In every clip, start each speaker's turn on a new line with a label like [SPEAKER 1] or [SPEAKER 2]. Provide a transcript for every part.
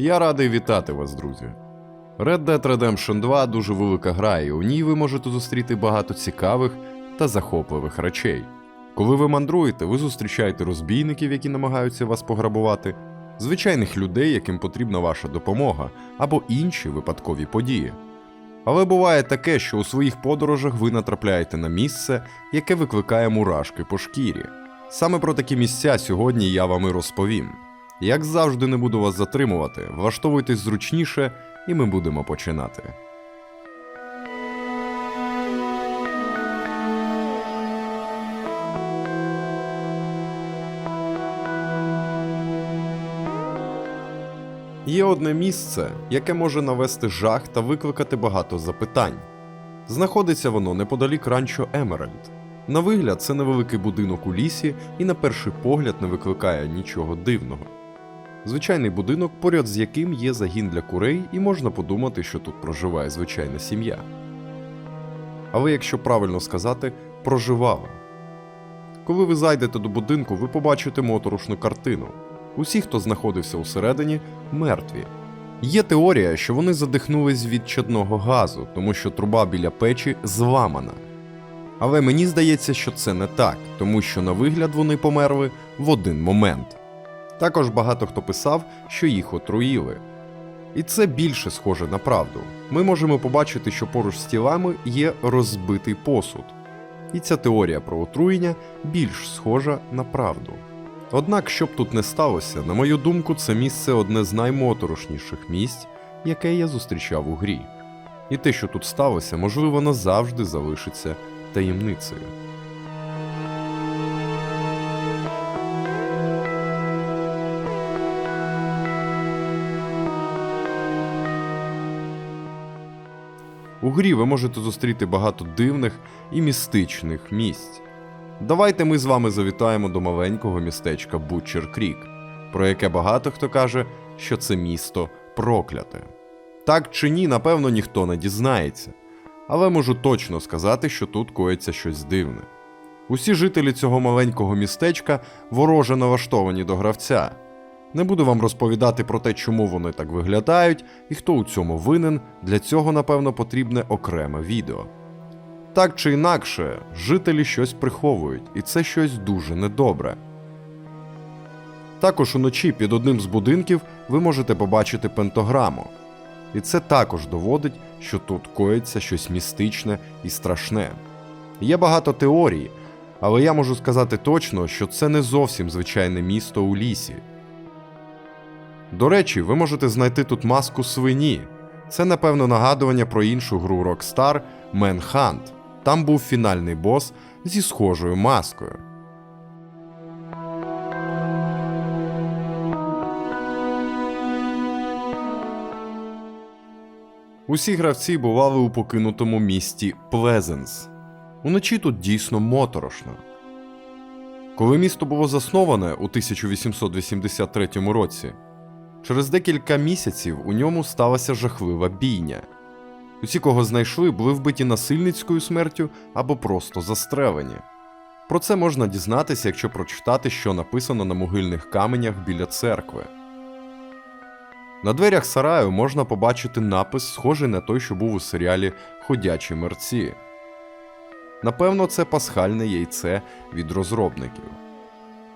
[SPEAKER 1] Я радий вітати вас, друзі. Red Dead Redemption 2 дуже велика гра, і у ній ви можете зустріти багато цікавих та захопливих речей. Коли ви мандруєте, ви зустрічаєте розбійників, які намагаються вас пограбувати, звичайних людей, яким потрібна ваша допомога, або інші випадкові події. Але буває таке, що у своїх подорожах ви натрапляєте на місце, яке викликає мурашки по шкірі. Саме про такі місця сьогодні я вам і розповім. Як завжди, не буду вас затримувати, влаштовуйтесь зручніше, і ми будемо починати. Є одне місце, яке може навести жах та викликати багато запитань. Знаходиться воно неподалік ранчо Емеральд. На вигляд, це невеликий будинок у лісі і на перший погляд не викликає нічого дивного. Звичайний будинок, поряд з яким є загін для курей, і можна подумати, що тут проживає звичайна сім'я. Але якщо правильно сказати, проживала. Коли ви зайдете до будинку, ви побачите моторошну картину. Усі, хто знаходився усередині, мертві. Є теорія, що вони задихнулись від чадного газу, тому що труба біля печі зламана. Але мені здається, що це не так, тому що на вигляд вони померли в один момент. Також багато хто писав, що їх отруїли. І це більше схоже на правду. Ми можемо побачити, що поруч з тілами є розбитий посуд. І ця теорія про отруєння більш схожа на правду. Однак, що б тут не сталося, на мою думку, це місце одне з наймоторошніших місць, яке я зустрічав у грі. І те, що тут сталося, можливо, назавжди залишиться таємницею. Грі ви можете зустріти багато дивних і містичних місць. Давайте ми з вами завітаємо до маленького містечка Бутчер Крік, про яке багато хто каже, що це місто прокляте. Так чи ні, напевно, ніхто не дізнається, але можу точно сказати, що тут коїться щось дивне. Усі жителі цього маленького містечка вороже налаштовані до гравця. Не буду вам розповідати про те, чому вони так виглядають і хто у цьому винен. Для цього, напевно, потрібне окреме відео. Так чи інакше, жителі щось приховують, і це щось дуже недобре. Також уночі під одним з будинків ви можете побачити пентограму. І це також доводить, що тут коїться щось містичне і страшне. Є багато теорій, але я можу сказати точно, що це не зовсім звичайне місто у лісі. До речі, ви можете знайти тут маску свині. Це, напевно, нагадування про іншу гру Rockstar Manhunt. Там був фінальний бос зі схожою маскою. Усі гравці бували у покинутому місті Плезенс. Уночі тут дійсно моторошно. Коли місто було засноване у 1883 році, через декілька місяців у ньому сталася жахлива бійня. Усі, кого знайшли, були вбиті насильницькою смертю або просто застрелені. Про це можна дізнатися, якщо прочитати, що написано на могильних каменях біля церкви. На дверях сараю можна побачити напис, схожий на той, що був у серіалі Ходячі мерці. Напевно, це пасхальне яйце від розробників.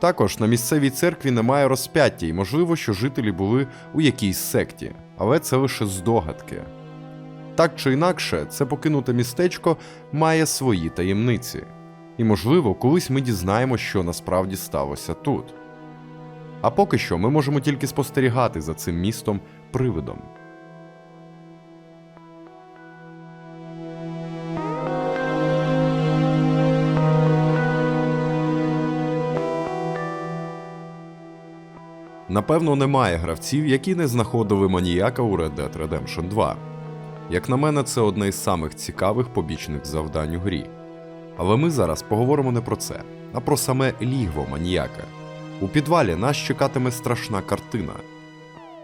[SPEAKER 1] Також на місцевій церкві немає розп'яття, і можливо, що жителі були у якійсь секті, але це лише здогадки. Так чи інакше, це покинуте містечко має свої таємниці. І, можливо, колись ми дізнаємо, що насправді сталося тут. А поки що ми можемо тільки спостерігати за цим містом привидом. Напевно, немає гравців, які не знаходили маніяка у Red Dead Redemption 2. Як на мене, це одне із самих цікавих побічних завдань у грі. Але ми зараз поговоримо не про це, а про саме лігво маніяка. У підвалі нас чекатиме страшна картина: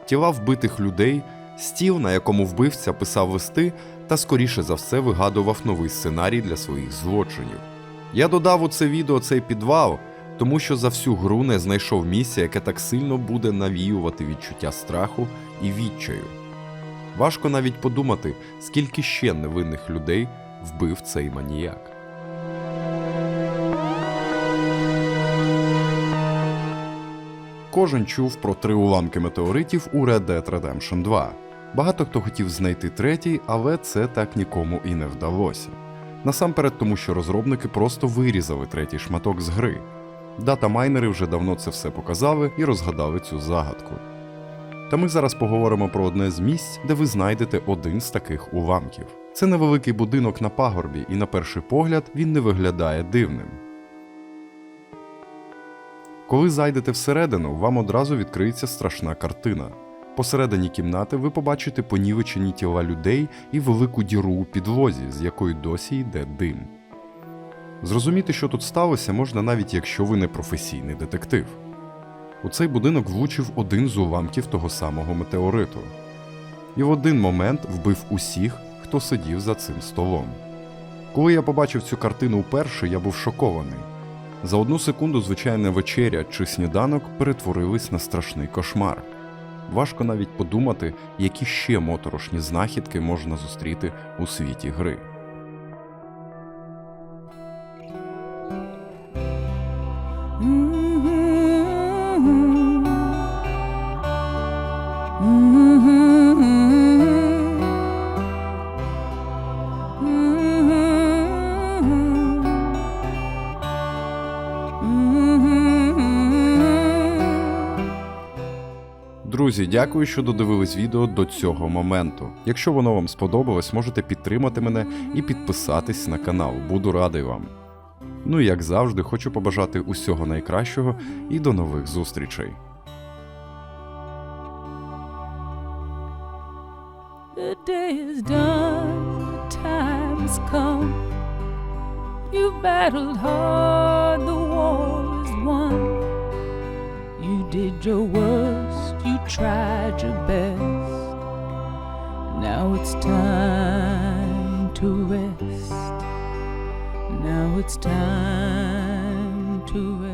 [SPEAKER 1] тіла вбитих людей, стіл, на якому вбивця писав листи, та скоріше за все вигадував новий сценарій для своїх злочинів. Я додав у це відео цей підвал, тому що за всю гру не знайшов місця, яке так сильно буде навіювати відчуття страху і відчаю. Важко навіть подумати, скільки ще невинних людей вбив цей маніяк. Кожен чув про три уламки метеоритів у Red Dead Redemption 2. Багато хто хотів знайти третій, але це так нікому і не вдалося. Насамперед, тому що розробники просто вирізали третій шматок з гри. Дата-майнери вже давно це все показали і розгадали цю загадку. Та ми зараз поговоримо про одне з місць, де ви знайдете один з таких уламків. Це невеликий будинок на пагорбі, і на перший погляд він не виглядає дивним. Коли зайдете всередину, вам одразу відкриється страшна картина. Посередині кімнати ви побачите понівечені тіла людей і велику діру у підлозі, з якої досі йде дим. Зрозуміти, що тут сталося, можна навіть якщо ви не професійний детектив. У цей будинок влучив один з уламків того самого метеориту. І в один момент вбив усіх, хто сидів за цим столом. Коли я побачив цю картину вперше, я був шокований. За одну секунду звичайна вечеря чи сніданок перетворились на страшний кошмар. Важко навіть подумати, які ще моторошні знахідки можна зустріти у світі гри. Друзі, дякую, що додивились відео до цього моменту. Якщо воно вам сподобалось, можете підтримати мене і підписатись на канал. Буду радий вам. Ну і як завжди, хочу побажати усього найкращого і до нових зустрічей.
[SPEAKER 2] The day is done, the time has come. You've battled hard, the war is won. You did your worst, you tried your best. Now it's time to rest. Now it's time to rest.